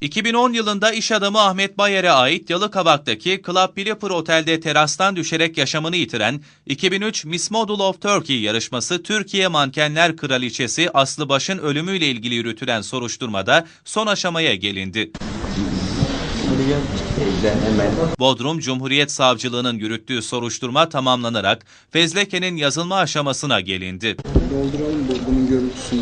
2010 yılında iş adamı Ahmet Bayer'e ait Yalıkavak'taki Club Billiper Otel'de terastan düşerek yaşamını yitiren 2003 Miss Model of Turkey yarışması Türkiye Mankenler Kraliçesi Aslı Baş'ın ölümüyle ilgili yürütülen soruşturmada son aşamaya gelindi. Bodrum Cumhuriyet Savcılığı'nın yürüttüğü soruşturma tamamlanarak fezlekenin yazılma aşamasına gelindi. Dolduralım bu- bunun görüntüsünü.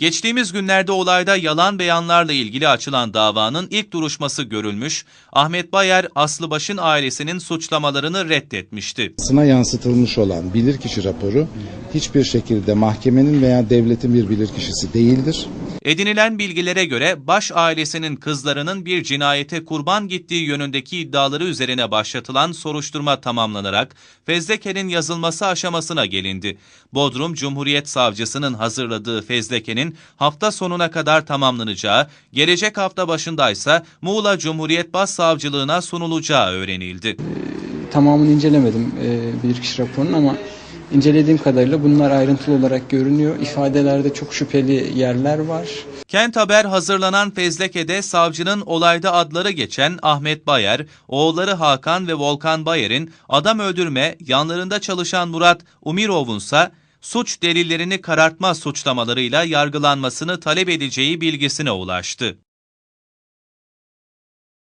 Geçtiğimiz günlerde olayda yalan beyanlarla ilgili açılan davanın ilk duruşması görülmüş, Ahmet Bayer, Aslıbaş'ın ailesinin suçlamalarını reddetmişti. Basına yansıtılmış olan bilirkişi raporu hiçbir şekilde mahkemenin veya devletin bir bilirkişisi değildir. Edinilen bilgilere göre Baş ailesinin kızlarının bir cinayete kurban gittiği yönündeki iddiaları üzerine başlatılan soruşturma tamamlanarak fezlekenin yazılması aşamasına gelindi. Bodrum Cumhuriyet Savcısının hazırladığı fezlekenin hafta sonuna kadar tamamlanacağı, gelecek hafta başındaysa Muğla Cumhuriyet Başsavcılığına sunulacağı öğrenildi. Tamamını incelemedim e, bilirkişi raporunun ama incelediğim kadarıyla bunlar ayrıntılı olarak görünüyor. İfadelerde çok şüpheli yerler var. Kent Haber hazırlanan fezlekede savcının olayda adları geçen Ahmet Bayer, oğulları Hakan ve Volkan Bayer'in adam öldürme, yanlarında çalışan Murat Umirov'unsa suç delillerini karartma suçlamalarıyla yargılanmasını talep edeceği bilgisine ulaştı.